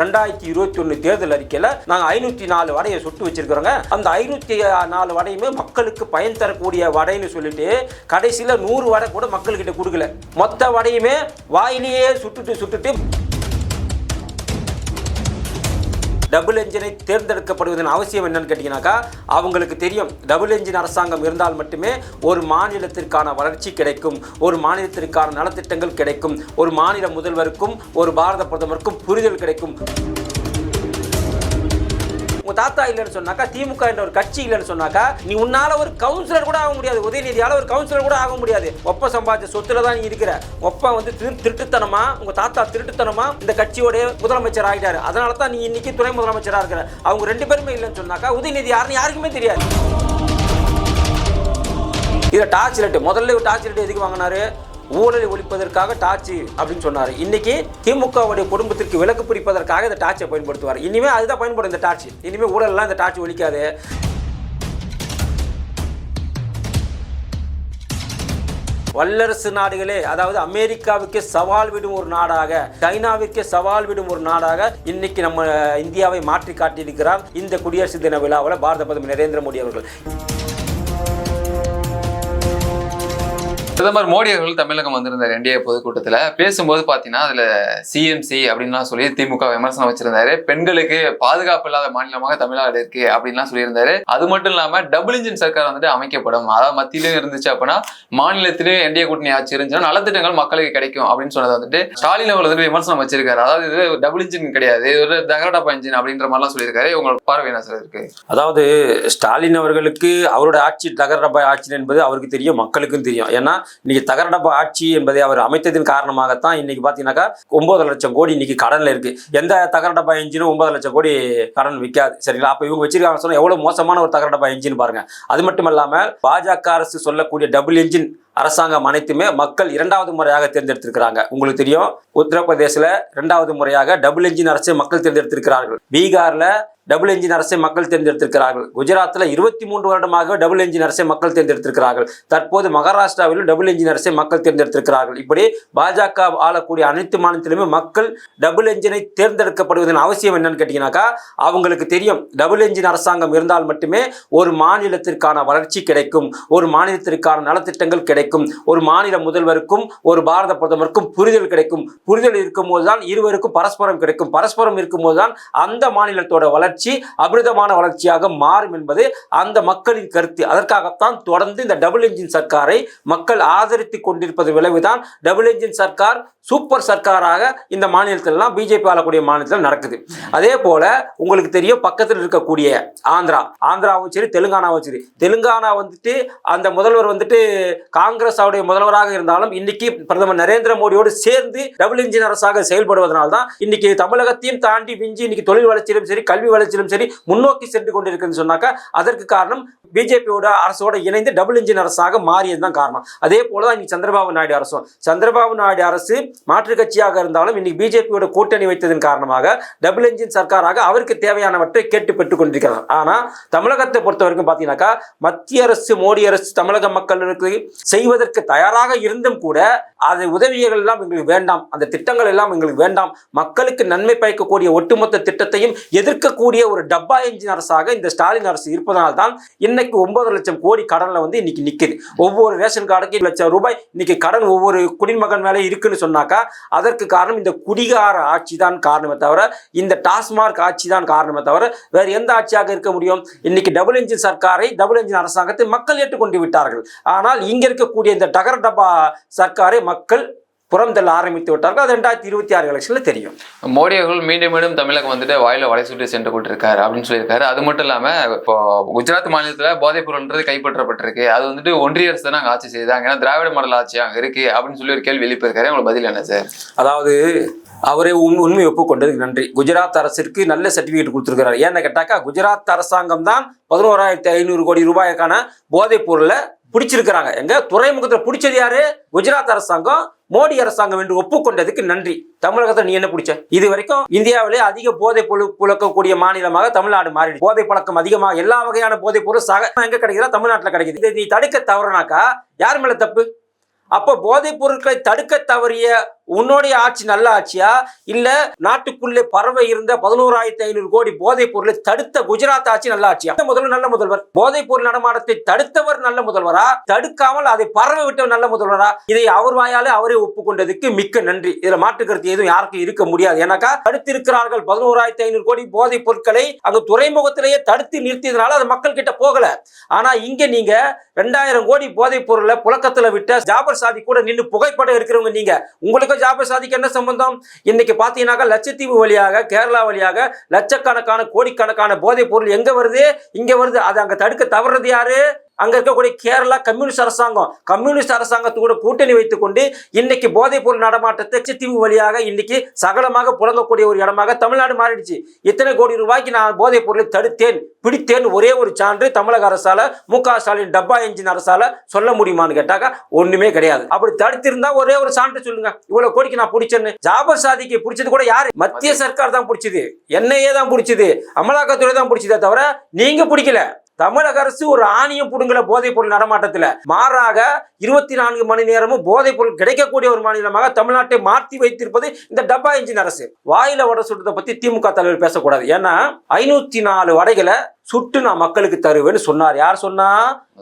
ரெண்டாயிரத்தி இருபத்தி ஒன்று தேர்தல் அறிக்கையில் நாங்கள் ஐநூற்றி நாலு வடையை சுட்டு வச்சிருக்கிறோங்க. அந்த ஐநூற்றி நாலு வடையுமே மக்களுக்கு பயன் தரக்கூடிய வடைன்னு சொல்லிட்டு கடைசியில் நூறு வடை கூட மக்கள்கிட்ட கொடுக்கல. மொத்த வடையுமே வாயிலேயே சுட்டுட்டு சுட்டுட்டு டபுள் என்ஜினை தேர்ந்தெடுக்கப்படுவதன் அவசியம் என்னன்னு கேட்டிங்கனாக்கா அவங்களுக்கு தெரியும். டபுள் என்ஜின் அரசாங்கம் இருந்தால் மட்டுமே ஒரு மாநிலத்திற்கான வளர்ச்சி கிடைக்கும் ஒரு மாநிலத்திற்கான நலத்திட்டங்கள் கிடைக்கும் ஒரு மாநில முதல்வருக்கும் ஒரு பாரத பிரதமருக்கும் புரிதல் கிடைக்கும். உங்க தாத்தா இல்லைன்னு சொன்னாக்கா திமுக என்ற ஒரு கட்சி இல்லைன்னு சொன்னாக்கா நீ உன்னால ஒரு கவுன்சிலர் கூட ஆக முடியாது. உதயநிதியால ஒரு கவுன்சிலர் கூட ஆக முடியாது. ஒப்ப சம்பாதிச்ச சொத்துல தான் நீ இருக்கிற. ஒப்ப வந்து திரு திருட்டுத்தனமா உங்க தாத்தா திருட்டுத்தனமா இந்த கட்சியோட முதலமைச்சர் ஆகிட்டாரு அதனால தான் நீ இன்னைக்கு துணை முதலமைச்சராக இருக்கிற. அவங்க ரெண்டு பேருமே இல்லைன்னு சொன்னாக்கா உதயநிதி யாருன்னு யாருக்குமே தெரியாது. இதை டார்ச் லைட் முதல்ல டார்ச் லைட் எதுக்கு வாங்கினாரு? ஊழலை ஒழிப்பதற்காக டார்ச் அப்படின்னு சொன்னார். இன்னைக்கு திமுகவுடைய குடும்பத்திற்கு விலக்கு பிடிப்பதற்காக இந்த டார்ச்சை பயன்படுத்துவார். இனிமேல் அதுதான் பயன்படும் இந்த டார்ச் இனிமேல் ஊழலெலாம் இந்த டார்ச் ஒழிக்காது. வல்லரசு நாடுகளே அதாவது அமெரிக்காவுக்கு சவால் விடும் ஒரு நாடாக சைனாவிற்கே சவால் விடும் ஒரு நாடாக இன்னைக்கு நம்ம இந்தியாவை மாற்றி காட்டியிருக்கிறார் இந்த குடியரசு தின விழாவில் பாரத பிரதமர் நரேந்திர மோடி அவர்கள். பிரதமர் மோடி அவர்கள் தமிழகம் வந்திருந்தார் என்டிஏ பொதுக்கூட்டத்துல. பேசும்போது பாத்தீங்கன்னா அதுல சிஎம்சி அப்படின்லாம் சொல்லி திமுக விமர்சனம் வச்சிருந்தாரு. பெண்களுக்கு பாதுகாப்பு இல்லாத மாநிலமாக தமிழ்நாடு இருக்கு அப்படின்லாம் சொல்லியிருந்தாரு. அது மட்டும் இல்லாமல் டபுள் இன்ஜின் சர்க்கார் வந்துட்டு அமைக்கப்படும். அதாவது மத்தியிலும் இருந்துச்சு அப்படின்னா மாநிலத்திலும் என்டிஏ கூட்டணி ஆட்சி இருந்துச்சுன்னா நலத்திட்டங்கள் மக்களுக்கு கிடைக்கும் அப்படின்னு சொன்னதை வந்துட்டு ஸ்டாலின் அவர்கள் வந்துட்டு விமர்சனம் வச்சிருக்காரு. அதாவது இது டபுள் இன்ஜின் கிடையாது. இது ஒரு தகரடப்பா இன்ஜின் அப்படின்ற மாதிரிலாம் சொல்லியிருக்காரு. உங்களோட பார்வை என்ன சார் இருக்கு? அதாவது ஸ்டாலின் அவர்களுக்கு அவரோட ஆட்சி தகரடப்பா ஆட்சி என்பது அவருக்கு தெரியும் மக்களுக்கும் தெரியும். ஏன்னா இன்னைக்கு தகரடப்பா ஆட்சி என்பதை அவர் அமைத்ததின் காரணமாகத்தான் இன்னைக்கு பார்த்தீங்கன்னாக்கா ஒன்பது லட்சம் கோடி இன்னைக்கு கடன்ல இருக்கு. எந்த தகரடப்பா இன்ஜினும் ஒன்பது லட்சம் கோடி கடன் விற்காது. சரிங்களா? அப்போ இவங்க வச்சிருக்காங்க சொன்னா எவ்வளவு மோசமான ஒரு தகரடப்பா இன்ஜின் பாருங்க. அது மட்டும் இல்லாமல் பாஜக அரசு சொல்லக்கூடிய டபுள் இன்ஜின் அரசாங்கம் அனைத்துமே மக்கள் இரண்டாவது முறையாக தேர்ந்தெடுத்திருக்கிறாங்க. உங்களுக்கு தெரியும் உத்தரப்பிரதேசில் இரண்டாவது முறையாக டபுள் இன்ஜின் அரசை மக்கள் தேர்ந்தெடுத்திருக்கிறார்கள். பீகார்ல டபுள் இன்ஜின் அரசை மக்கள் தேர்ந்தெடுத்திருக்கிறார்கள். குஜராத்தில் இருபத்தி மூன்று வருடமாக டபுள் இன்ஜின் அரசை மக்கள் தேர்ந்தெடுத்திருக்கிறார்கள். தற்போது மகாராஷ்டிராவிலும் டபுள் இன்ஜின் அரசை மக்கள் தேர்ந்தெடுத்திருக்கிறார்கள். இப்படி பாஜக ஆளக்கூடிய அனைத்து மாநிலத்திலுமே மக்கள் டபுள் என்ஜினை தேர்ந்தெடுக்கப்படுவதன் அவசியம் என்னன்னு கேட்டீங்கன்னாக்கா அவங்களுக்கு தெரியும். டபுள் என்ஜின் அரசாங்கம் இருந்தால் மட்டுமே ஒரு மாநிலத்திற்கான வளர்ச்சி கிடைக்கும். ஒரு மாநிலத்திற்கான நலத்திட்டங்கள் கிடைக்கும். கிடைக்கும். ஒரு மாநில முதல்வருக்கும் ஒரு பாரத பிரதமருக்கும் புரிதல் கிடைக்கும். புரிதல் இருக்கும்போது தான் இருவருக்கும் பரஸ்பரம் கிடைக்கும். பரஸ்பரம் இருக்கும்போது தான் அந்த மாநிலத்தோட வளர்ச்சி அபிரதமான வளர்ச்சியாக மாறும் என்பது அந்த மக்களின் கருத்து. அதற்காகத்தான் தொடர்ந்து இந்த டபுள் என்ஜின் சர்க்காரை மக்கள் ஆதரித்து கொண்டிருப்பது விளைவுதான். டபுள் என்ஜின் சர்க்கார் சூப்பர் சர்க்காராக இந்த மாநிலத்திலலாம் பிஜேபி ஆளக்கூடிய மாநிலத்தில் நடக்குது. அதே போல உங்களுக்கு தெரியும் பக்கத்தில் இருக்கக்கூடிய ஆந்திரா. ஆந்திராவும் சரி தெலுங்கானாவும் சரி. தெலுங்கானா வந்துட்டு அந்த முதல்வர் வந்துட்டு காங்கிரஸ் காங்கிரஸ் அவருடைய முதல்வராக இருந்தாலும் இன்னைக்கு பிரதமர் நரேந்திர மோடியோடு சேர்ந்து டபுள் இன்ஜின் அரசாக செயல்படுவதனால் தான் இன்னைக்கு தமிழகத்தையும் தாண்டி விஞ்சி இன்னைக்கு தொழில் வளர்ச்சியிலும் சரி கல்வி வளர்ச்சியிலும் சரி முன்னோக்கி சென்று கொண்டிருக்குன்னு சொன்னாக்கா அதற்கு காரணம் பிஜேபியோட அரசோட இணைந்து டபுள் இன்ஜின் அரசாக மாறியது தான் காரணம். அதே போல தான் இன்னைக்கு சந்திரபாபு நாயுடு அரசும். சந்திரபாபு நாயுடு அரசு மாற்றுக் கட்சியாக இருந்தாலும் இன்னைக்கு பிஜேபியோட கூட்டணி வைத்ததன் காரணமாக டபுள் இன்ஜின் சர்க்காராக அவருக்கு தேவையானவற்றை கேட்டு பெற்றுக் கொண்டிருக்கிறார். ஆனா தமிழகத்தை பொறுத்த வரைக்கும் பார்த்தீங்கன்னாக்கா மத்திய அரசு மோடி அரசு தமிழக மக்களுக்கு செய்வதற்கு தயாராக இருந்தும் கூட அது உதவிகள் எல்லாம் எங்களுக்கு வேண்டாம். அந்த திட்டங்கள் எல்லாம் எங்களுக்கு வேண்டாம். மக்களுக்கு நன்மை பயக்கக்கூடிய ஒட்டுமொத்த திட்டத்தையும் எதிர்க்கக்கூடிய ஒரு டப்பா என்ஜின் அரசாக இந்த ஸ்டாலின் அரசு இருப்பதனால் தான் இன்னைக்கு ஒன்பது லட்சம் கோடி கடன்ல வந்து இன்னைக்கு நிக்குது. ஒவ்வொரு ரேஷன் கார்டுக்கு லட்சம் ரூபாய் இன்னைக்கு கடன் ஒவ்வொரு குடிமகன் மேலே இருக்குன்னு சொன்னாக்கா அதற்கு காரணம் இந்த குடிகார ஆட்சி தான் காரணமே தவிர இந்த டாஸ்மார்க் ஆட்சி தான் காரணமே தவிர வேறு எந்த ஆட்சியாக இருக்க முடியும்? இன்னைக்கு டபுள் இன்ஜின் சர்க்காரை டபுள் இன்ஜின் அரசாங்கத்தை மக்கள் ஏற்றுக்கொண்டு விட்டார்கள். ஆனால் இங்க இருக்கக்கூடிய இந்த டகர டப்பா சர்க்காரை மக்கள் புறம் தள்ள ஆரம்பித்து விட்டார்கள். அது ரெண்டாயிரத்தி இருபத்தி ஆறு எலெக்ஷன்ல தெரியும். மோடி அவர்கள் மீண்டும் மீண்டும் தமிழகம் வந்துட்டு வாயில வடை சுட்டு சென்று கொண்டிருக்காரு அப்படின்னு சொல்லியிருக்காரு. அது மட்டும் இல்லாம இப்போ குஜராத் மாநிலத்துல போதைப் பொருள்ன்றது கைப்பற்றப்பட்டிருக்கு. அது வந்துட்டு ஒன்றிய அரசு தான் அங்க ஆட்சி செய்தாங்க. ஏன்னா திராவிட மாடல் ஆட்சி அங்க இருக்கு அப்படின்னு சொல்லி ஒரு கேள்வி எழுப்பியிருக்காரு. உங்களுக்கு பதில் என்ன சார்? அதாவது அவரே உண் உண்மை ஒப்புக்கொண்டதுக்கு நன்றி. குஜராத் அரசிற்கு நல்ல சர்டிஃபிகேட் கொடுத்துருக்கிறார். ஏன்னு கேட்டாக்கா குஜராத் அரசாங்கம் தான் பதினோராயிரத்தி ஐநூறு கோடி ரூபாய்க்கான போதைப் பொருளை பிடிச்சிருக்கிறாங்க. எங்க துறைமுகத்தில் பிடிச்சது யாரு? குஜராத் அரசாங்கம். மோடி அரசாங்கம் என்று ஒப்புக்கொண்டதுக்கு நன்றி. தமிழகத்தை நீ என்ன பிடிச்ச இது வரைக்கும் இந்தியாவிலே அதிக போதை பொழு புழக்கக்கூடிய மாநிலமாக தமிழ்நாடு மாறிடு போதை பழக்கம் அதிகமாக எல்லா வகையான போதைப் பொருள் சக எங்க கிடைக்குதா தமிழ்நாட்டில் கிடைக்குது. இதை நீ தடுக்க தவறுனாக்கா யார் மேல தப்பு? அப்போ போதைப் பொருட்களை தடுக்க தவறிய உன்னுடைய ஆட்சி நல்ல ஆட்சியா? இல்ல நாட்டுக்குள்ளே பறவை இருந்த பதினோராயிரத்தி ஐநூறு கோடி போதைப் பொருளை தடுத்த குஜராத் ஆட்சி நல்ல ஆட்சியா? முதல்வர் நல்ல முதல்வர். போதைப் பொருள் நடமாட்டத்தை தடுத்தவர் நல்ல முதல்வரா? தடுக்காமல் அதை பறவை விட்டவர் நல்ல முதல்வரா? இதை அவர் வாயாலே அவரே ஒப்புக்கொண்டதுக்கு மிக்க நன்றி. இதுல மாற்றுக்கருத்து எதுவும் யாருக்கும் இருக்க முடியாது. ஏன்னாக்கா தடுத்திருக்கிறார்கள் பதினோராயிரத்தி ஐநூறு கோடி போதைப் பொருட்களை அங்க துறைமுகத்திலேயே தடுத்து நிறுத்தியதுனால அது மக்கள் கிட்ட போகல. ஆனா இங்க நீங்க ரெண்டாயிரம் கோடி போதைப் பொருளை புழக்கத்துல விட்ட ஜாபர் சாதி கூட நின்று புகைப்படம் இருக்கிறவங்க நீங்க. உங்களுக்கும் ஜாபர் சாதிக்கு என்ன சம்பந்தம்? இன்னைக்கு பாத்தீங்கன்னாக்கா லட்சத்தீவு வழியாக கேரளா வழியாக லட்சக்கணக்கான கோடிக்கணக்கான போதைப் பொருள் எங்க வருது? இங்க வருது. அதை அங்க தடுக்க தவறுறது யாரு? அங்க இருக்கக்கூடிய கேரளா கம்யூனிஸ்ட் அரசாங்கம். கம்யூனிஸ்ட் அரசாங்கத்தோட கூட்டணி வைத்துக்கொண்டு இன்னைக்கு போதைப் பொருள் நடமாட்டத்தை லட்சத்தீவு வழியாக இன்னைக்கு சகலமாக புழங்கக்கூடிய ஒரு இடமாக தமிழ்நாடு மாறிடுச்சு. இத்தனை கோடி ரூபாய்க்கு நான் போதைப் பொருளை தடுத்தேன் பிடித்தேன் ஒரே ஒரு சான்று தமிழக அரசால மு க ஸ்டாலின் டப்பா என்ஜின் அரசால சொல்ல முடியுமான்னு கேட்டாக்கா ஒண்ணுமே கிடையாது. அப்படி தடுத்திருந்தா ஒரே ஒரு சான்று சொல்லுங்க. இவ்வளவு கோடிக்கு நான் பிடிச்சேன்னு. ஜாபர் சாதிக்கு பிடிச்சது கூட யாரு? மத்திய சர்க்கார் தான் பிடிச்சது. என்ஐஏ தான் பிடிச்சது. அமலாக்கத்துறை தான் பிடிச்சதே தவிர நீங்க பிடிக்கல. தமிழக அரசு ஒரு ஆணியம் புடுங்கல போதைப் பொருள் நடமாட்டத்தில். மாறாக இருபத்தி நான்கு மணி நேரமும் போதைப் பொருள் கிடைக்கக்கூடிய ஒரு மாநிலமாக தமிழ்நாட்டை மாற்றி வைத்திருப்பது இந்த டப்பா இன்ஜின் அரசு. வாயில வடை சுட்டத்தை பத்தி திமுக தலைவர் பேசக்கூடாது. ஏன்னா ஐநூத்தி நாலு வடைகளை சுட்டு நான் மக்களுக்கு தருவேன்னு சொன்னார். யார் சொன்னா?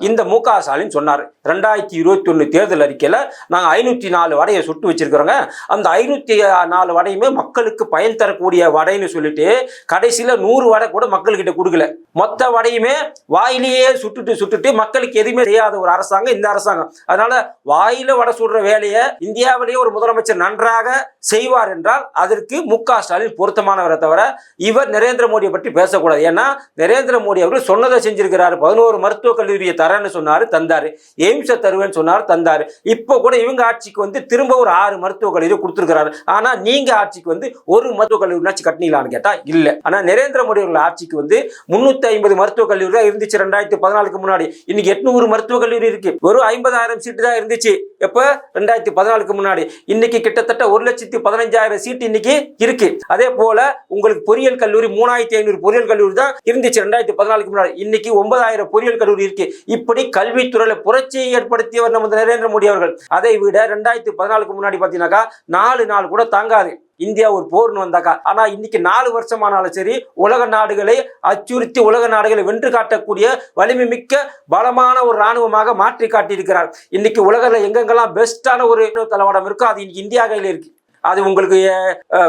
இந்த மு க ஸ்டாலின் சொன்னார். ரெண்டாயிரத்தி இருபத்தி ஒண்ணு தேர்தல் அறிக்கையில நாங்கள் ஐநூத்தி நாலு வடையை சுட்டு வச்சிருக்கிறோங்க. அந்த ஐநூத்தி நாலு வடையுமே மக்களுக்கு பயன் தரக்கூடிய வடைன்னு சொல்லிட்டு கடைசியில நூறு வடை கூட மக்கள்கிட்ட கொடுக்கல. மொத்த வடையுமே வாயிலேயே சுட்டுட்டு சுட்டுட்டு மக்களுக்கு எதுவுமே செய்யாத ஒரு அரசாங்கம் இந்த அரசாங்கம். அதனால வாயில வடை சுடுற வேலையை இந்தியாவிலேயே ஒரு முதலமைச்சர் நன்றாக செய்வார் என்றால் அதற்கு மு க ஸ்டாலின் பொருத்தமானவரை தவிர இவர் நரேந்திர மோடியை பற்றி பேசக்கூடாது. ஏன்னா நரேந்திர மோடி அவர்கள் சொன்னதை செஞ்சிருக்கிறார். பதினோரு மருத்துவக் கல்லூரியை தரேன்னு சொன்னார் தந்தார். எய்ம்ஸை தருவேன்னு சொன்னார் தந்தார். இப்போ கூட இவங்க ஆட்சிக்கு வந்து திரும்ப ஒரு ஆறு மருத்துவக் கல்லூரி கொடுத்துருக்கிறாரு. ஆனால் நீங்கள் ஆட்சிக்கு வந்து ஒரு மருத்துவக் கல்லூரினாச்சு கட்டினீங்களான்னு கேட்டால் இல்லை. ஆனால் நரேந்திர மோடி அவர்கள் ஆட்சிக்கு வந்து முந்நூற்றி ஐம்பது மருத்துவக் கல்லூரி தான் இருந்துச்சு ரெண்டாயிரத்தி பதினாலுக்கு முன்னாடி. இன்னைக்கு எட்நூறு மருத்துவக் கல்லூரி இருக்கு. வெறும் ஐம்பதாயிரம் சீட்டு தான் இருந்துச்சு. எப்போ? ரெண்டாயிரத்தி பதினாலுக்கு முன்னாடி. இன்னைக்கு கிட்டத்தட்ட ஒரு லட்சத்தி பதினஞ்சாயிரம் சீட் இன்னைக்கு இருக்கு. அதே போல உங்களுக்கு பொறியியல் கல்லூரி மூணாயிரத்தி ஐநூறு பொறியியல் கல்லூரி தான் இருந்துச்சு ரெண்டாயிரத்தி பதினாலுக்கு முன்னாடி. இன்னைக்கு ஒன்பதாயிரம் பொறியியல் கல்லூரி இருக்கு. இப்படி கல்வித்துறையில புரட்சியை ஏற்படுத்தியவர் நம்ம நரேந்திர மோடி அவர்கள். அதை விட ரெண்டாயிரத்தி பதினாலுக்கு முன்னாடி பாத்தீங்கன்னாக்கா நாலு நாள் கூட தாங்காது. இந்தியா ஒரு போர்னு வந்தாக்கா. ஆனா இன்னைக்கு நாலு வருஷமானாலும் சரி உலக நாடுகளை அச்சுறுத்தி உலக நாடுகளை வென்று காட்டக்கூடிய வலிமை மிக்க பலமான ஒரு ராணுவமாக மாற்றி காட்டியிருக்கிறார். இன்னைக்கு உலகத்துல எங்கெங்கெல்லாம் பெஸ்டான ஒரு தளவாடம் இருக்கோ அது இன்னைக்கு இந்தியா கையில் இருக்கு. அது உங்களுக்கு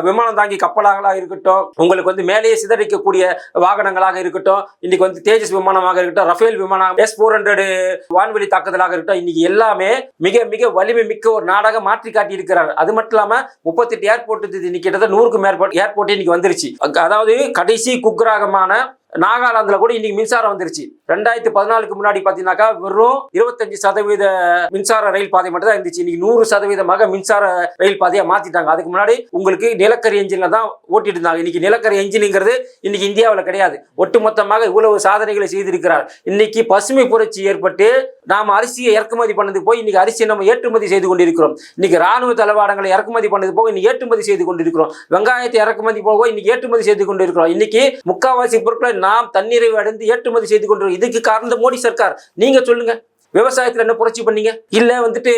விமானம் தாங்கி கப்பலாக இருக்கட்டும் உங்களுக்கு வந்து மேலேயே சிதறிக்கக்கூடிய வாகனங்களாக இருக்கட்டும் இன்னைக்கு வந்து தேஜஸ் விமானமாக இருக்கட்டும் ரஃபேல் விமானம் எஸ் ஃபோர் ஹண்ட்ரடு வான்வெளி தாக்குதலாக இருக்கட்டும் இன்னைக்கு எல்லாமே மிக மிக வலிமை மிக்க ஒரு நாடாக மாற்றி காட்டி இருக்கிறார் அது மட்டும் இல்லாம முப்பத்தெட்டு ஏர்போர்ட் இன்னைக்கு கிட்டத்தட்ட நூறுக்கும் மேற்பட்ட ஏர்போர்ட் இன்னைக்கு வந்துருச்சு. அதாவது கடைசி குக்கிராகமான நாகாலாந்துல கூட இன்னைக்கு மின்சாரம் வந்துருச்சு. ரெண்டாயிரத்தி பதினாலுக்கு முன்னாடி பாத்தீங்கன்னாக்கா வெறும் இருபத்தஞ்சு சதவீத மின்சார ரயில் பாதை மட்டும் தான் இருந்துச்சு. இன்னைக்கு நூறு சதவீதமாக மின்சார ரயில் பாதையை மாத்திட்டாங்க. அதுக்கு முன்னாடி உங்களுக்கு நிலக்கரி என்ஜின்ல தான் ஓட்டிட்டு இருந்தாங்க. இன்னைக்கு நிலக்கரி என்ஜினுங்கிறது இன்னைக்கு இந்தியாவில் கிடையாது. ஒட்டுமொத்தமாக இவ்வளவு சாதனைகளை செய்திருக்கிறார். இன்னைக்கு பசுமை புரட்சி ஏற்பட்டு நாம் அரிசியை இறக்குமதி பண்ணது போய் இன்னைக்கு அரிசியை நம்ம ஏற்றுமதி செய்து கொண்டிருக்கிறோம். இன்னைக்கு ராணுவ தளவாடங்களை இறக்குமதி பண்ணது போக இன்னைக்கு ஏற்றுமதி செய்து கொண்டிருக்கிறோம். வெங்காயத்தை இறக்குமதி போக இன்னைக்கு ஏற்றுமதி செய்து கொண்டிருக்கிறோம். இன்னைக்கு முக்காவாசி பொருட்களை நாம் தண்ணீரை அடைந்து ஏற்றுமதி செய்து கொண்டிருக்கிறோம். இதுக்கு காரணம் மோடி சர்க்கார். நீங்க சொல்லுங்க. விவசாயத்துல என்ன புரட்சி பண்ணீங்க? இல்ல வந்துட்டு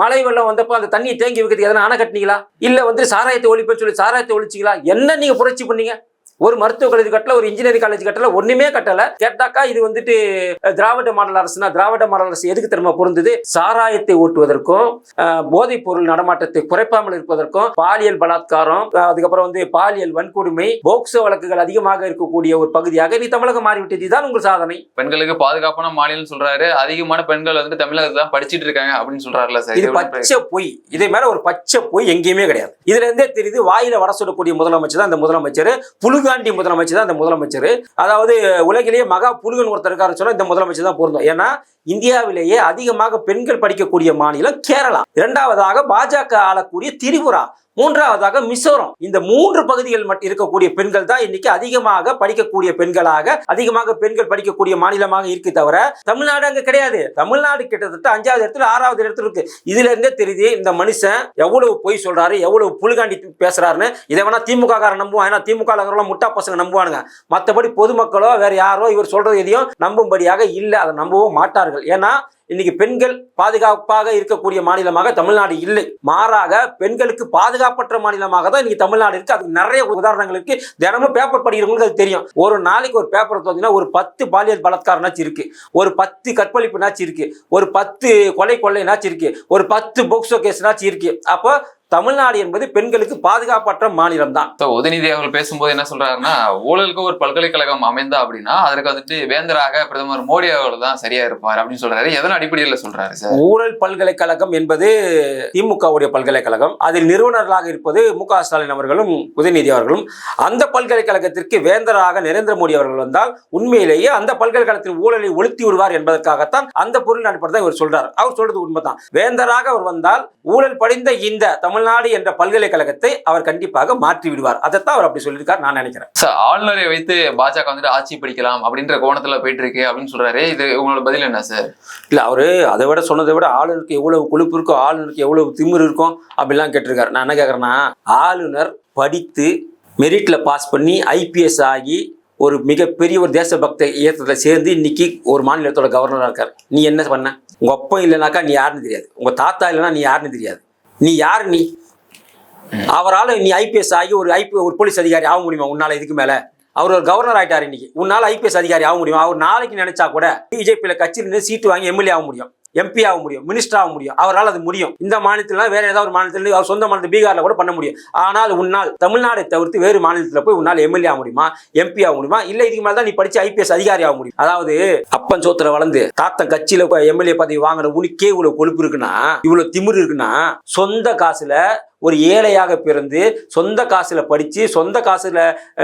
மழை வெள்ளம் வந்தப்போ அந்த தண்ணியை தேங்கி வைக்கிறதுக்கு எதனா அணை கட்டினீங்களா? இல்ல வந்து சாராயத்தை ஒழிப்புன்னு சொல்லி சாராயத்தை ஒழிச்சிங்களா? என்ன நீங்க புரட்சி பண்ணீங்க? ஒரு மருத்துவக் கல்லூரி கட்டல ஒரு இன்ஜினியரிங் காலேஜ் கட்டல ஒண்ணுமே கட்டல. கேட்டாக்கா இது வந்துட்டு திராவிட மாடல் அரசுனா திராவிட மாடல் அரசு எதுக்கு திரும்ப பொருந்தது? சாராயத்தை ஓட்டுவதற்கும் போதைப் பொருள் நடமாட்டத்தை குறைப்பாமல் இருப்பதற்கும் பாலியல் பலாத்காரம் அதுக்கப்புறம் வந்து பாலியல் வன்கொடுமை போக்சோ வழக்குகள் அதிகமாக இருக்கக்கூடிய ஒரு பகுதியாக நீ தமிழகம் மாறிவிட்டது. இதுதான் உங்கள் சாதனை. பெண்களுக்கு பாதுகாப்பான மாநிலம் சொல்றாரு. அதிகமான பெண்கள் வந்து தமிழகத்துல தான் படிச்சிட்டு இருக்காங்க அப்படின்னு சொல்றாருல சார். இது பச்சை பொய். இதே மேல ஒரு பச்சை பொய் எங்கேயுமே கிடையாது. இதுல இருந்தே தெரியுது வாயில வட சுடக்கூடிய முதலமைச்சர் தான் இந்த முதலமைச்சர். புலுகாண்டி முதலமைச்சர் தான் இந்த முதலமைச்சர். அதாவது உலகிலேயே மகா புலுகன் ஒருத்தர் இருக்காரு சொன்னா இந்த முதலமைச்சர் தான் பொருந்தும். ஏன்னா இந்தியாவிலேயே அதிகமாக பெண்கள் படிக்கக்கூடிய மாநிலம் கேரளா. இரண்டாவதாக பாஜக ஆளக்கூடிய திரிபுரா. மூன்றாவதாக மிசோரம். இந்த மூன்று பகுதிகள் மட்டும் இருக்கக்கூடிய பெண்கள் தான் இன்னைக்கு அதிகமாக படிக்கக்கூடிய பெண்களாக அதிகமாக பெண்கள் படிக்கக்கூடிய மாநிலமாக இருக்கு தவிர தமிழ்நாடு அங்க கிடையாது. தமிழ்நாடு கிட்டத்தட்ட அஞ்சாவது இடத்துல ஆறாவது இடத்துல இருக்கு. இதுல இருந்தே தெரியுது இந்த மனுஷன் எவ்வளவு பொய் சொல்றாரு எவ்வளவு புழுகாண்டி பேசுறாருன்னு. இதை வேணா திமுக காரன் நம்புவான். ஏன்னா திமுக காரங்களாம் முட்டா பசங்க நம்புவானுங்க. மற்றபடி பொதுமக்களோ வேற யாரோ இவர் சொல்றது எதையும் நம்பும்படியாக இல்லை. அதை நம்பவும் மாட்டார்கள். ஏன்னா இன்னைக்கு பெண்கள் பாதுகாப்பாக இருக்கக்கூடிய மாநிலமாக தமிழ்நாடு இல்லை. மாறாக பெண்களுக்கு பாதுகாப்பற்ற மாநிலமாக தான் இன்னைக்கு தமிழ்நாடு இருக்கு. அதுக்கு நிறைய உதாரணங்கள் இருக்கு. தினமும் பேப்பர் படிக்கிறவங்களுக்கு அது தெரியும். ஒரு நாளைக்கு ஒரு பேப்பர் பார்த்தீங்கன்னா ஒரு பத்து பாலியல் பலாத்காரனாச்சு இருக்கு. ஒரு பத்து கற்பழிப்புனாச்சும் இருக்கு. ஒரு பத்து கொலை கொள்ளைனாச்சு இருக்கு. ஒரு பத்து போக்சோ கேஸ்னாச்சு இருக்கு. அப்போ தமிழ்நாடு என்பது பெண்களுக்கு பாதுகாப்பற்ற மாநிலம் தான் உதயநிதி அவர்கள் பேசும்போது என்ன சொல்றாருன்னா ஊழலுக்கு ஒரு பல்கலைக்கழகம் அமைந்தா அப்படின்னா அதற்கு வந்துட்டு வேந்தராக பிரதமர் மோடி அவர்கள் தான் சரியா இருப்பார் அப்படின்னு சொல்றாரு. எதன் அடிப்படையில சொல்றாரு சார்? ஊழல் பல்கலைக்கழகம் என்பது திமுகவுடைய பல்கலைக்கழகம். அதில் நிறுவனர்களாக இருப்பது மு க ஸ்டாலின் அவர்களும் உதயநிதி அவர்களும். அந்த பல்கலைக்கழகத்திற்கு வேந்தராக நரேந்திர மோடி அவர்கள் வந்தால் உண்மையிலேயே அந்த பல்கலைக்கழகத்தில் ஊழலை ஒழித்து விடுவார் என்பதற்காகத்தான் அந்த பொருள் அடிப்படை தான் இவர் சொல்றார். அவர் சொல்றது உண்மைதான். வேந்தராக அவர் வந்தால் ஊழல் படிந்த இந்த தமிழ்நாடு என்ற பல்கலைக்கழகத்தை அவர் கண்டிப்பாக மாற்றி விடுவார். அதைத்தான் அவர் அப்படி சொல்லியிருக்கார் நான் நினைக்கிறேன். சார் ஆளுநரை வைத்து பாஜக வந்துட்டு ஆட்சி பிடிக்கலாம் அப்படின்ற கோணத்துல போயிட்டு இருக்கு அப்படின்னு சொல்றாரு. இது உங்களோட பதில் என்ன சார் இல்லை அவரு அதை விட சொன்னதை விட ஆளுநருக்கு எவ்வளவு கொழுப்பு இருக்கோ ஆளுநருக்கு எவ்வளவு திமிரு இருக்கும் அப்படிலாம் கேட்டிருக்காரு. நான் என்ன கேட்குறேன்னா ஆளுநர் படித்து மெரிட்ல பாஸ் பண்ணி ஐபிஎஸ் ஆகி ஒரு மிகப்பெரிய ஒரு தேசபக்த இயக்கத்தில் சேர்ந்து இன்னைக்கு ஒரு மாநிலத்தோட கவர்னராக இருக்கார். நீ என்ன பண்ண? உங்க அப்பா இல்லைனாக்கா நீ யாருன்னு தெரியாது. உங்க தாத்தா இல்லைன்னா நீ யாருன்னு தெரியாது. நீ யார் நீ? அவரால் நீ ஐபிஎஸ் ஆகி ஒரு ஐபி ஒரு போலீஸ் அதிகாரி ஆக முடியுமா உன்னால இதுக்கு மேல? அவர் ஒரு கவர்னர் ஆகிட்டார் இன்னைக்கு. உன்னால ஐபிஎஸ் அதிகாரி ஆக முடியுமா? அவர் நாளைக்கு நினைச்சா கூட பிஜேபியில் கட்சியிலிருந்து சீட்டு வாங்கி எம்எல்ஏ ஆக முடியும். எம்பி ஆக முடியும் மினிஸ்டர் ஆக முடியும். அவரால் அது முடியும். இந்த மாநிலத்தில் வேற ஏதாவது ஒரு மாநிலத்தில் அவர் சொந்த மாநிலத்தில் பீகாரில் கூட பண்ண முடியும். ஆனால் உன்னால் தமிழ்நாடை தவிர்த்து வேறு மாநிலத்தில் போய் உன்னால் எம்எல்ஏ ஆக முடியுமா எம்பி ஆக முடியுமா? இல்லை இதுக்கு மேலே தான் நீ படிச்சு ஐபிஎஸ் அதிகாரி ஆக முடியும். அதாவது அப்பன் சோத்துல வளர்ந்து தாத்தன் கட்சியில் எம்எல்ஏ பதவி வாங்குற உனக்கே இவ்வளோ கொழுப்பு இருக்குன்னா இவ்வளோ திமிரு இருக்குன்னா சொந்த காசுல ஒரு ஏழையாக பிறந்து சொந்த காசுல படிச்சு சொந்த காசுல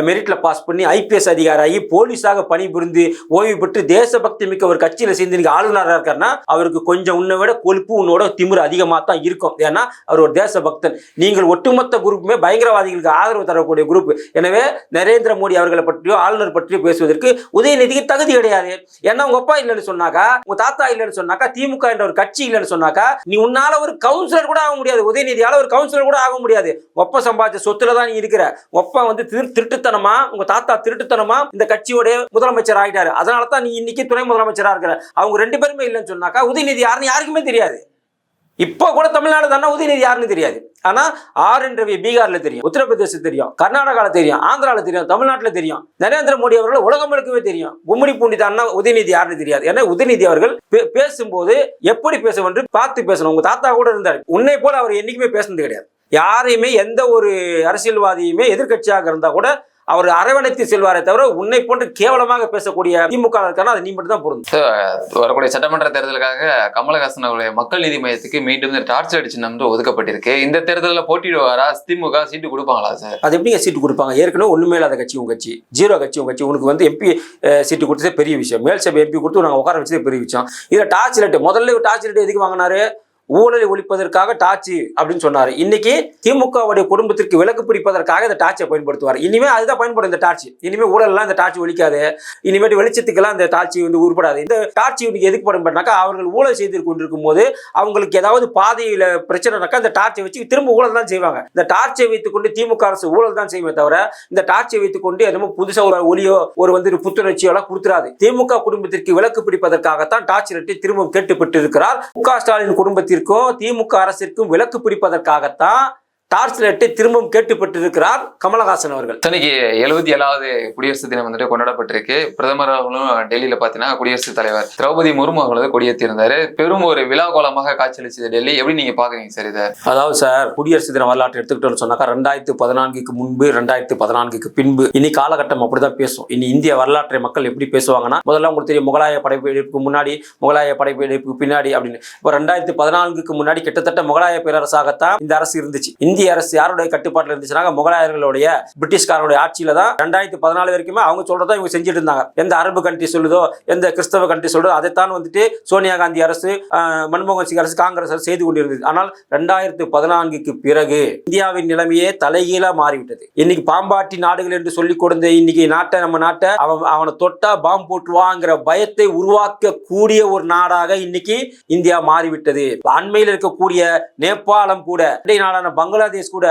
மெரிட்ல பாஸ் பண்ணி ஐபிஎஸ் அதிகாராகி போலீஸாக பணிபுரிந்து ஓய்வு பெற்று தேசபக்தி மிக்க ஒரு கட்சியில் சேர்ந்து நீங்க ஆளுநராக இருக்காருன்னா அவருக்கு கொஞ்சம் உன்னை விட கொழுப்பு உன்னோட திமிரு அதிகமாக தான் இருக்கும். ஏன்னா அவர் ஒரு தேசபக்தன். நீங்கள் ஒட்டுமொத்த குரூப்புமே பயங்கரவாதிகளுக்கு ஆதரவு தரக்கூடிய குரூப் எனவே நரேந்திர மோடி அவர்களை பற்றியோ ஆளுநர் பற்றியோ பேசுவதற்கு உதயநிதிக்கு தகுதி கிடையாது. ஏன்னா உங்க அப்பா இல்லைன்னு சொன்னாக்கா உங்க தாத்தா இல்லைன்னு சொன்னாக்கா திமுக என்ற ஒரு கட்சி இல்லைன்னு சொன்னாக்கா நீ உன்னால ஒரு கவுன்சிலர் கூட ஆக முடியாது. உதயநிதியால ஒரு கவுன்சிலர் கூட ஆக முடியாது. ஒப்ப சம்பாதிச்ச சொத்துல தான் நீ இருக்கிற. ஒப்ப வந்து திரு திருட்டுத்தனமா உங்க தாத்தா திருட்டுத்தனமா இந்த கட்சியோட முதலமைச்சர் ஆகிட்டாரு அதனால தான் நீ இன்னைக்கு துணை முதலமைச்சரா இருக்கிற. அவங்க ரெண்டு பேருமே இல்லைன்னு சொன்னாக்கா உதயநிதி யாருன்னு யாருக்குமே தெரியாது. இப்போ கூட தமிழ்நாடு தானே உதயநிதி யாருன்னு தெரியாது. ஆனா ஆர் என் ரவி பீகார்ல தெரியும் உத்தரப்பிரதேசம் தெரியும் கர்நாடகால தெரியும் ஆந்திரால தெரியும் தமிழ்நாட்டுல தெரியும் நரேந்திர மோடி அவர்கள் உலகம் முழுக்கவே தெரியும். கும்மிடி பூண்டி தான்னா உதயநிதி யாருன்னு தெரியாது. ஏன்னா உதயநிதி அவர்கள் பேசும்போது எப்படி பேச வேண்டும் பார்த்து பேசணும். உங்க தாத்தா கூட இருந்தார். உன்னை போல அவர் என்னைக்குமே பேசுனது கிடையாது. யாரையுமே எந்த ஒரு அரசியல்வாதியுமே எதிர்க்கட்சியாக இருந்தா கூட அவர் அரவணைத்து செல்வாரே தவிர உன்னை போன்று கேவலமாக பேசக்கூடிய திமுக இருக்கானா அது நீ மட்டும் தான் பொருந்தும் வரக்கூடிய சட்டமன்ற தேர்தலுக்காக கமலஹாசன் அவருடைய மக்கள் நீதி மையத்துக்கு மீண்டும் இந்த டார்ச் அடிச்சு நம்பர் ஒதுக்கப்பட்டிருக்கு. இந்த தேர்தலில் போட்டியிடுவாரா? திமுக சீட்டு கொடுப்பாங்களா சார் அது எப்படிங்க சீட்டு கொடுப்பாங்க? ஏற்கனவே ஒண்ணுமே இல்லாத கட்சி உங்க கட்சி ஜீரோ கட்சி உங்க கட்சி. உனக்கு வந்து எம்பி சீட்டு கொடுத்ததே பெரிய விஷயம். மேல் சபை எம்பி கொடுத்து நாங்கள் உட்கார வச்சதே பெரிய விஷயம். இதில் டார்ச் லைட் முதல்ல டார்ச் லைட் எதுக்கு வாங்கினாரு? ஊழலை ஒழிப்பதற்காக டார்ச்சு அப்படின்னு சொன்னாரு. இன்னைக்கு திமுகவுடைய குடும்பத்திற்கு விலக்கு பிடிப்பதற்காக இந்த டார்ச்சை பயன்படுத்துவார். இனிமே அதுதான் பயன்படும் இந்த டார்ச்சு இனிமே ஊழல்லாம் இந்த டார்ச் ஒழிக்காது. இனிமேட்டு வெளிச்சத்துக்கெல்லாம் இந்த டார்ச்சி வந்து உருப்படாது. இந்த டார்ச்சி இன்னைக்கு எதுக்கு பயன்படுனாக்கா அவர்கள் ஊழல் செய்து கொண்டிருக்கும் போது அவங்களுக்கு ஏதாவது பாதையில பிரச்சனைனாக்கா இந்த டார்ச்சை வச்சு திரும்ப ஊழல் தான் செய்வாங்க. இந்த டார்ச்சை வைத்துக்கொண்டு திமுக அரசு ஊழல் தான் செய்யுமே தவிர இந்த டார்ச்சை வைத்துக்கொண்டு என்னமோ புதுசா ஒரு ஒளியோ ஒரு வந்து புத்துணர்ச்சியோ எல்லாம் கொடுத்துறாது. திமுக குடும்பத்திற்கு விலக்கு பிடிப்பதற்காகத்தான் டார்ச் ரெட்டி திரும்ப கேட்டுப்பட்டு இருக்கிறார் மு க ஸ்டாலின் குடும்பத்திற்கும் திமுக அரசிற்கும் விலக்கு பிடிப்பதற்காகத்தான் டார்ச் லைட்டை திரும்பவும் கேட்டுப்பட்டிருக்கிறார் கமலஹாசன் அவர்கள். தனிக்கு எழுபத்தி ஏழாவது குடியரசு தினம் வந்துட்டு கொண்டாடப்பட்டிருக்கு. பிரதமர் அவர்களும் டெல்லியில பாத்தீங்கன்னா குடியரசுத் தலைவர். திரௌபதி முர்மு அவர்கள் வந்து கொடியேற்றிருந்தாரு பெரும் ஒரு விழா கோலமாக காட்சியளிச்சது டெல்லி. எப்படி நீங்க பாக்குறீங்க சார் இதை? அதாவது சார் குடியரசு தின வரலாற்றை எடுத்துக்கிட்டோம்னு சொன்னாக்கா ரெண்டாயிரத்து பதினான்குக்கு முன்பு ரெண்டாயிரத்து பதினான்குக்கு பின்பு இனி காலகட்டம் அப்படிதான் பேசும். இனி இந்திய வரலாற்றை மக்கள் எப்படி பேசுவாங்கன்னா முதல்ல உங்களுக்கு தெரியும் முகலாய படைப்பிடிப்புக்கு முன்னாடி முகலாய படைப்பிடிப்புக்கு பின்னாடி அப்படின்னு. இப்போ ரெண்டாயிரத்து பதினான்குக்கு முன்னாடி கிட்டத்தட்ட முகலாய பேரரசாகத்தான் இந்த அரசு இருந்துச்சு. இந்திய அரசு யாருடைய கட்டுப்பாட்டில் இருந்துச்சுன்னா முகலாயர்களுடைய பிரிட்டிஷ்காரருடைய ஆட்சியில தான் ரெண்டாயிரத்தி பதினாலு வரைக்குமே அவங்க சொல்றதா இவங்க செஞ்சுட்டு இருந்தாங்க. எந்த அரபு கண்ட்ரி சொல்லுதோ எந்த கிறிஸ்தவ கண்ட்ரி சொல்றதோ அதைத்தான் வந்துட்டு சோனியா காந்தி அரசு மன்மோகன் சிங் அரசு காங்கிரஸ் அரசு செய்து கொண்டிருந்தது. ஆனால் ரெண்டாயிரத்து பதினான்குக்கு பிறகு இந்தியாவின் நிலைமையே தலைகீழா மாறிவிட்டது. இன்னைக்கு பாம்பாட்டி நாடுகள் என்று சொல்லிக் கொடுத்த இன்னைக்கு நாட்டை நம்ம நாட்டை அவன் அவனை தொட்டா பாம்பு போட்டுருவாங்கிற பயத்தை உருவாக்கக்கூடிய ஒரு நாடாக இன்னைக்கு இந்தியா மாறிவிட்டது. அண்மையில் இருக்கக்கூடிய நேபாளம் கூட அண்டை நாடான பங்களாதேஷ் கூட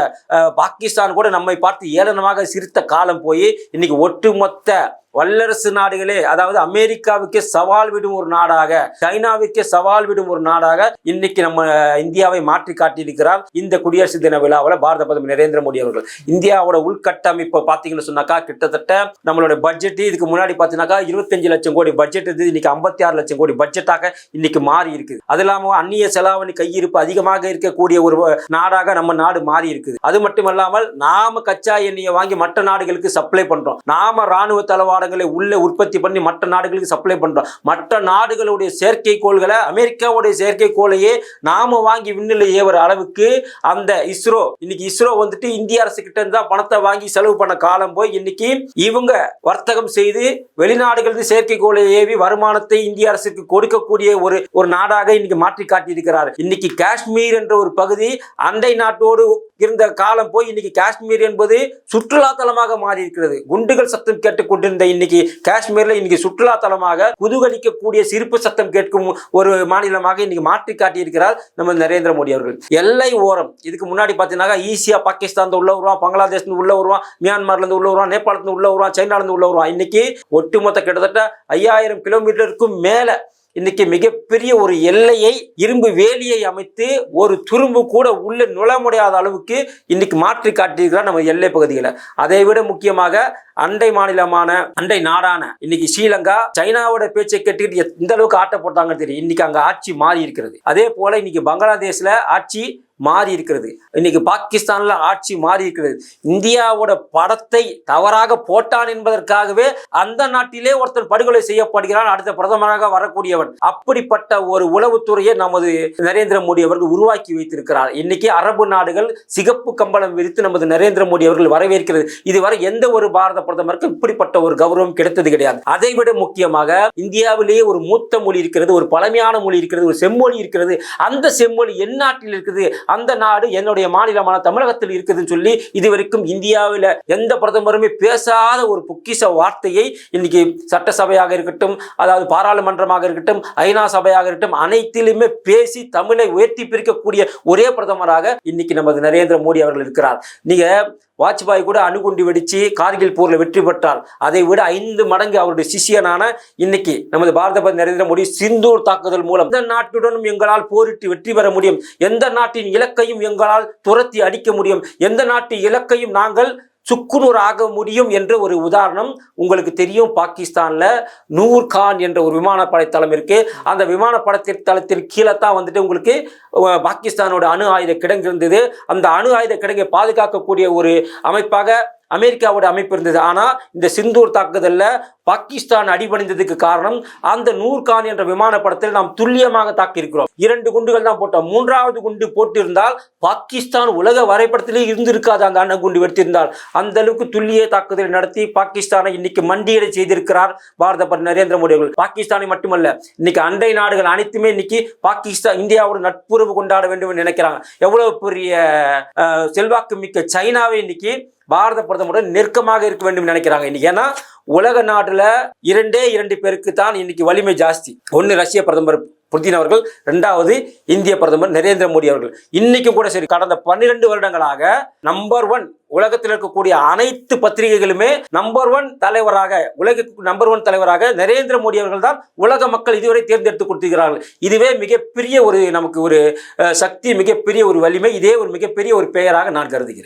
பாகிஸ்தான் கூட நம்மை பார்த்து ஏளனமாக சிரித்த காலம் போய் இன்னைக்கு ஒட்டுமொத்த வல்லரசு நாடுகளே அதாவது அமெரிக்காவுக்கே சவால் விடும் ஒரு நாடாக சைனாவிற்கே சவால் விடும் ஒரு நாடாக இன்னைக்கு நம்ம இந்தியாவை மாற்றி காட்டியிருக்கிறார் இந்த குடியரசு தின விழாவில் பாரத பிரதமர் நரேந்திர மோடி அவர்கள். இந்தியாவோட உள்கட்டமைப்பை பார்த்தீங்கன்னு சொன்னாக்கா கிட்டத்தட்ட நம்மளோட பட்ஜெட் இதுக்கு முன்னாடி பார்த்தீங்கன்னாக்கா இருபத்தஞ்சு லட்சம் கோடி பட்ஜெட் இது இன்னைக்கு ஐம்பத்தி ஆறு லட்சம் கோடி பட்ஜெட்டாக இன்னைக்கு மாறி இருக்குது. அது இல்லாமல் அந்நிய செலாவணி கையிருப்பு அதிகமாக இருக்கக்கூடிய ஒரு நாடாக நம்ம நாடு மாறி இருக்குது. அது மட்டும் இல்லாமல் நாம கச்சா எண்ணெயை வாங்கி மற்ற நாடுகளுக்கு சப்ளை பண்றோம். நாம ராணுவ தளவாடங்களை உள்ள உற்பத்தி பண்ணி மற்ற நாடுகளுக்கு சப்ளை பண்றோம். மற்ற நாடுகளுடைய செயற்கைக்கோள்களை அமெரிக்காவுடைய செயற்கைக்கோளையே நாம வாங்கி விண்ணில் ஏவுற அளவுக்கு அந்த இஸ்ரோ இன்னைக்கு இஸ்ரோ வந்துட்டு இந்திய அரசு கிட்ட இருந்தா பணத்தை வாங்கி செலவு பண்ண காலம் போய் இன்னைக்கு இவங்க வர்த்தகம் செய்து வெளிநாடுகளுக்கு செயற்கைக்கோளை ஏவி வருமானத்தை இந்திய அரசுக்கு கொடுக்கக்கூடிய ஒரு ஒரு நாடாக இன்னைக்கு மாற்றி காட்டியிருக்கிறார். இன்னைக்கு காஷ்மீர் என்ற ஒரு பகுதி அண்டை நாட்டோடு இருந்த காலம் போய் இன்னைக்கு காஷ்மீர் என்பது சுற்றுலா தலமாக மாறி இருக்கிறது குண்டுகள் சத்தம் கேட்டுக் கொண்டிருந்த இன்னைக்கு காஷ்மீர்ல இன்னைக்கு சுற்றுலா தலமாக குதூகலிக்கக்கூடிய சிரிப்பு சத்தம் கேட்கும் ஒரு மாநிலமாக இன்னைக்கு மாற்றி காட்டியிருக்கிறார் நம்ம நரேந்திர மோடி அவர்கள். எல்லை ஓரம். இதுக்கு முன்னாடி பார்த்தீங்கன்னா ஈஸியா பாகிஸ்தான் உள்ள வருவான் பங்களாதேஷ் உள்ள வருவான் மியான்மர்ல இருந்து உள்ள வருவான் நேபாளத்துல இருந்து உள்ள வருவான் சைனால இருந்து உள்ள வருவான். இன்னைக்கு ஒட்டுமொத்த கிட்டத்தட்ட ஐயாயிரம் கிலோமீட்டருக்கும் மேல இன்னைக்கு மிகப்பெரிய ஒரு எல்லையை இரும்பு வேலியை அமைத்து ஒரு துரும்பு கூட உள்ள நுழ முடியாத அளவுக்கு இன்னைக்கு மாற்றி காட்டியிருக்கிறார் நம்ம எல்லை பகுதிகளை. அதை விட முக்கியமாக அண்டை மாநிலமான அண்டை நாடான இன்னைக்கு ஸ்ரீலங்கா சைனாவோட பேச்சை கேட்டுக்கிட்டு எந்த அளவுக்கு ஆட்ட போட்டாங்கன்னு தெரியும் இன்னைக்கு அங்க ஆட்சி மாறி இருக்கிறது. அதே போல இன்னைக்கு பங்களாதேஷ்ல ஆட்சி மாறி இருக்கிறது. இன்னைக்கு பாகிஸ்தான்ல ஆட்சி மாறி இருக்கிறது. இந்தியாவோட படத்தை தவறாக போட்டான் என்பதற்காகவே அந்த நாட்டிலே ஒருத்தர் படுகொலை செய்யப்படுகிறான். அடுத்த பிரதமராக வரக்கூடியவன். அப்படிப்பட்ட ஒரு உளவுத்துறையை நமது நரேந்திர மோடி அவர்கள் உருவாக்கி வைத்திருக்கிறார். இன்னைக்கு அரபு நாடுகள் சிகப்பு கம்பளம் விரித்து நமது நரேந்திர மோடி அவர்கள் வரவேற்கிறது. இதுவரை எந்த ஒரு பாரத பிரதமருக்கு இப்படிப்பட்ட ஒரு கௌரவம் கிடைத்தது கிடையாது. அதை விட முக்கியமாக இந்தியாவிலேயே ஒரு மூத்த மொழி இருக்கிறது ஒரு பழமையான மொழி இருக்கிறது ஒரு செம்மொழி இருக்கிறது. அந்த செம்மொழி என் நாட்டில் இருக்குது அந்த நாடு என்னுடைய மாநிலமான தமிழகத்தில் இருக்குதுன்னு சொல்லி இதுவரைக்கும் இந்தியாவில் எந்த பிரதமருமே பேசாத ஒரு பொக்கிஷ வார்த்தையை இன்னைக்கு சட்டசபையாக இருக்கட்டும் அதாவது பாராளுமன்றமாக இருக்கட்டும் ஐநா சபையாக இருக்கட்டும் அனைத்திலுமே பேசி தமிழை உயர்த்தி பிரிக்கக்கூடிய ஒரே பிரதமராக இன்னைக்கு நமது நரேந்திர மோடி அவர்கள் இருக்கிறார். நீங்க வாஜ்பாய் கூட அணுகுண்டு வெடிச்சு கார்கில் போரில் வெற்றி பெற்றார். அதை விட ஐந்து மடங்கு அவருடைய சிஷியனான இன்னைக்கு நமது பாரத பிரதமர் நரேந்திர மோடி சிந்தூர் தாக்குதல் மூலம் எந்த நாட்டுடனும் எங்களால் போரிட்டு வெற்றி பெற முடியும்? எந்த நாட்டின் இலக்கையும் எங்களால் துரத்தி அடிக்க முடியும்? எந்த நாட்டு இலக்கையும் நாங்கள் சுக்குநூறு ஆக முடியும் என்ற ஒரு உதாரணம் உங்களுக்கு தெரியும் பாகிஸ்தானில். நூர் கான் என்ற ஒரு விமானப்படை தளம் அந்த விமானப்படை தளத்திற்கு கீழே தான் வந்துட்டு உங்களுக்கு பாகிஸ்தானோட அணு ஆயுத கிடங்கு இருந்தது. அந்த அணு ஆயுத கிடங்கை பாதுகாக்கக்கூடிய ஒரு அமைப்பாக அமெரிக்காவோட அமைப்பு இருந்தது. ஆனால் இந்த சிந்தூர் தாக்குதலில் பாகிஸ்தான் அடிபணிந்ததுக்கு காரணம் அந்த நூர்கான் என்ற விமானப்படத்தில் நாம் துல்லியமாக தாக்கியிருக்கிறோம். இரண்டு குண்டுகள் தான் போட்டோம். மூன்றாவது குண்டு போட்டிருந்தால் பாகிஸ்தான் உலக வரைபடத்திலே இருந்திருக்காது. அந்த அண்ணன் குண்டு வெடித்திருந்தால். அந்த அளவுக்கு துல்லிய தாக்குதல் நடத்தி பாகிஸ்தானை இன்னைக்கு மண்டியடை செய்திருக்கிறார் பாரத பிரதமர் நரேந்திர மோடி அவர்கள். பாகிஸ்தானை மட்டுமல்ல இன்னைக்கு அண்டை நாடுகள் அனைத்துமே இன்னைக்கு பாகிஸ்தான் இந்தியாவோட நட்புறவு கொண்டாட வேண்டும் என்று நினைக்கிறாங்க. எவ்வளவு பெரிய செல்வாக்கு மிக்க சைனாவை இன்னைக்கு பாரத பிரதமருடன் நெருக்கமாக இருக்க வேண்டும் நினைக்கிறாங்க இன்னைக்கு. ஏன்னா உலக நாட்டுல இரண்டே இரண்டு பேருக்கு தான் இன்னைக்கு வலிமை ஜாஸ்தி. ஒன்னு ரஷ்ய பிரதமர் புதின் அவர்கள் ரெண்டாவது இந்திய பிரதமர் நரேந்திர மோடி அவர்கள். இன்னைக்கு கூட சரி கடந்த பன்னிரண்டு வருடங்களாக நம்பர் ஒன் உலகத்தில் இருக்கக்கூடிய அனைத்து பத்திரிகைகளுமே நம்பர் ஒன் தலைவராக உலக நம்பர் ஒன் தலைவராக நரேந்திர மோடி அவர்கள் தான் உலக மக்கள் இதுவரை தேர்ந்தெடுத்து கொடுத்திருக்கிறார்கள். இதுவே மிகப்பெரிய ஒரு நமக்கு ஒரு சக்தி மிகப்பெரிய ஒரு வலிமை இதே ஒரு மிகப்பெரிய ஒரு பெயராக நான் கருதுகிறேன்.